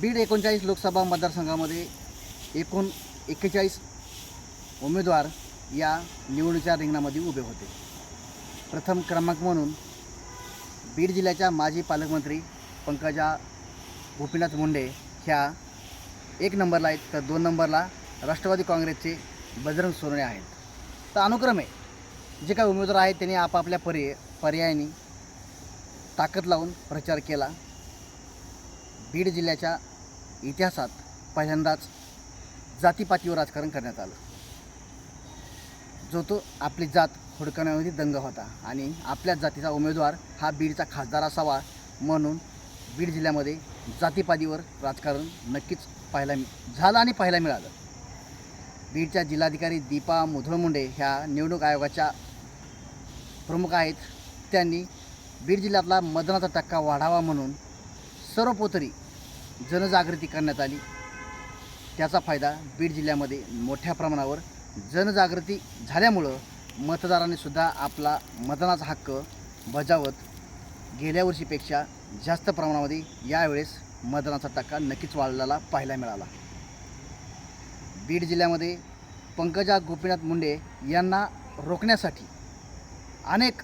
बीड एकोणचाळीस लोकसभा मतदारसंघामध्ये एकूण एक्केचाळीस उमेदवार या निवडणुकीच्या रिंगणामध्ये उभे होते. प्रथम क्रमांक म्हणून बीड जिल्ह्याच्या माजी पालकमंत्री पंकजा गोपीनाथ मुंडे ह्या एक नंबरला आहेत तर दोन नंबरला राष्ट्रवादी काँग्रेसचे बजरंग सोनवणे आहेत. तर अनुक्रमे जे काही उमेदवार आहेत त्यांनी आपापल्या पर्य पर्यायाने ताकद लावून प्रचार केला. बीड जिल्ह्याच्या इतिहासात पहिल्यांदाच जातीपातीवर राजकारण करण्यात आलं. जो तो आपली जात हुडकण्यामध्ये दंग होता आणि आपल्याच जातीचा उमेदवार हा बीडचा खासदार असावा म्हणून बीड जिल्ह्यामध्ये जातीपातीवर राजकारण नक्कीच पाहायला झालं आणि पाहायला मिळालं. बीडच्या जिल्हाधिकारी दीपा मुधोळ मुंडे ह्या निवडणूक आयोगाच्या प्रमुख आहेत. त्यांनी बीड जिल्ह्यातला मतदानाचा टक्का वाढावा म्हणून सर्वपोतरी जनजागृती करण्यात आली. त्याचा फायदा बीड जिल्ह्यामध्ये मोठ्या प्रमाणावर जनजागृती झाल्यामुळं मतदारांनी सुद्धा आपला मतदानाचा हक्क बजावत गेल्या वर्षीपेक्षा जास्त प्रमाणामध्ये यावेळेस मतदानाचा टक्का नक्कीच वाढलेला पाहायला मिळाला. बीड जिल्ह्यामध्ये पंकजा गोपीनाथ मुंडे यांना रोखण्यासाठी अनेक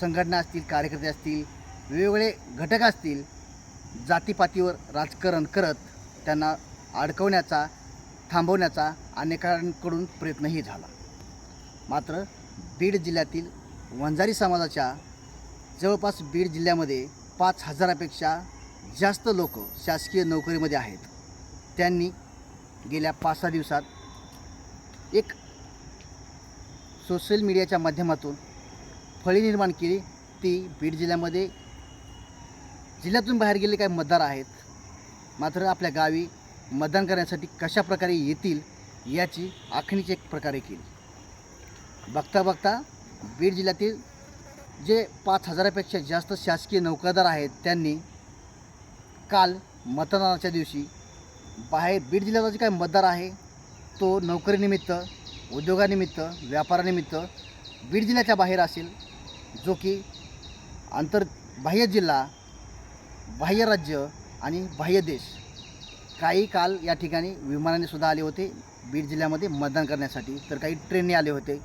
संघटना असतील कार्यकर्ते असतील वेगवेगळे घटक असतील जातीपातीवर राजकारण करत त्यांना अडकवण्याचा थांबवण्याचा अनेकांकडून प्रयत्नही झाला. मात्र बीड जिल्ह्यातील वंजारी समाजाच्या जवळपास बीड जिल्ह्यामध्ये पाच हजारापेक्षा जास्त लोक शासकीय नोकरीमध्ये आहेत. त्यांनी गेल्या पाच सहा दिवसात एक सोशल मीडियाच्या माध्यमातून फळी निर्माण केली. ती बीड जिल्ह्यामध्ये जिल्ह्यातून बाहेर गेले काही मतदार आहेत मात्र आपल्या गावी मतदान करण्यासाठी कशा प्रकारे येतील याची आखणीच एक प्रकारे केली. बघता बघता बीड जिल्ह्यातील जे पाच हजारापेक्षा जास्त शासकीय नौकादार आहेत त्यांनी काल मतदानाच्या दिवशी बाहेर बीड जिल्ह्याचा जे काही मतदार आहे तो नोकरीनिमित्त उद्योगानिमित्त व्यापारानिमित्त बीड जिल्ह्याच्या बाहेर असेल जो की आंतर बाह्य जिल्हा बाह्य राज्य आणि बाह्य देश. काही काल या ठिकाणी विमानाने सुद्धा आले होते. बीड जिल्ह्यामध्ये मतदान करण्यासाठी. तर काही ट्रेनने आले होते.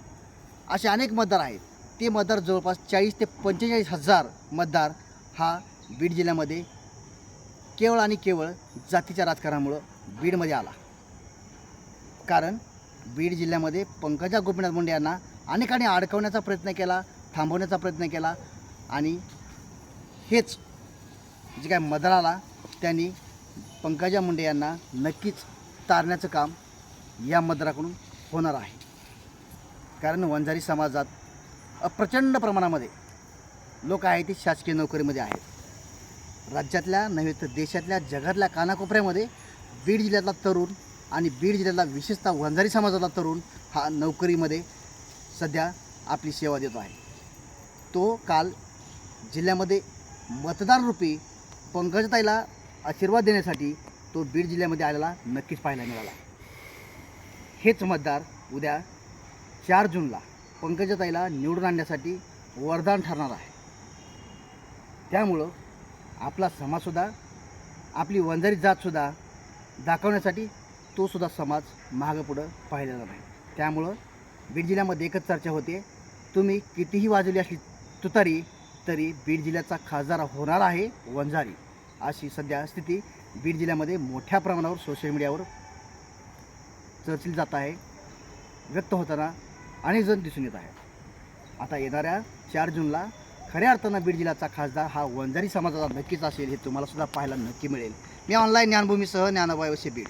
असे अनेक मतदार आहेत. ते मतदार जवळपास चाळीस ते पंचेचाळीस हजार मतदार हा बीड जिल्ह्यामध्ये केवळ आणि केवळ जातीच्या राजकारणामुळं बीडमध्ये आला. कारण बीड जिल्ह्यामध्ये पंकजा गोपीनाथ मुंडे यांना अनेकांनी अडकवण्याचा प्रयत्न केला थांबवण्याचा प्रयत्न केला आणि हेच जे काय मदराला त्यांनी पंकजा मुंडे यांना नक्कीच तारण्याचं काम या मदराकडून होणार आहे. कारण वंजारी समाजात अप्रचंड प्रचंड प्रमाणामध्ये लोक आहेत ते शासकीय नोकरीमध्ये आहेत. राज्यातल्या नव्हे तर देशातल्या जगातल्या कानाकोपऱ्यामध्ये बीड जिल्ह्यातला तरुण आणि बीड जिल्ह्यातला विशेषतः वंजारी समाजातला तरुण हा नोकरीमध्ये सध्या आपली सेवा देतो आहे. तो काल जिल्ह्यामध्ये मतदाररूपी पंकजताईला आशीर्वाद देण्यासाठी तो बीड जिल्ह्यामध्ये आलेला नक्कीच पाहायला मिळाला. हेच मतदार उद्या चार जूनला पंकजताईला निवडून आणण्यासाठी वरदान ठरणार आहे. त्यामुळं आपला समाजसुद्धा आपली वंजारी जातसुद्धा दाखवण्यासाठी तो सुद्धा समाज मागं पुढं पाहिलेला नाही. त्यामुळं बीड जिल्ह्यामध्ये एकच चर्चा होते तुम्ही कितीही वाजवली असली तुतारी तरी बीड जिल्ह्याचा खासदार होणार आहे वंजारी. अशी सध्या स्थिती बीड जिल्ह्यामध्ये मोठ्या प्रमाणावर सोशल मीडियावर चर्चिली जात आहे व्यक्त होताना अनेक जण दिसून येत आहे आता येणाऱ्या चार जूनला खऱ्या अर्थानं बीड जिल्ह्याचा खासदार हा वंजारी समाजाचा नक्कीच असेल हे तुम्हाला सुद्धा पाहायला नक्की मिळेल. मी ऑनलाईन ज्ञानभूमीसह ज्ञानवायवशी बीड.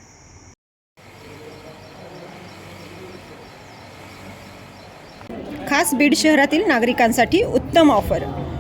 खास बीड शहरातील नागरिकांसाठी उत्तम ऑफर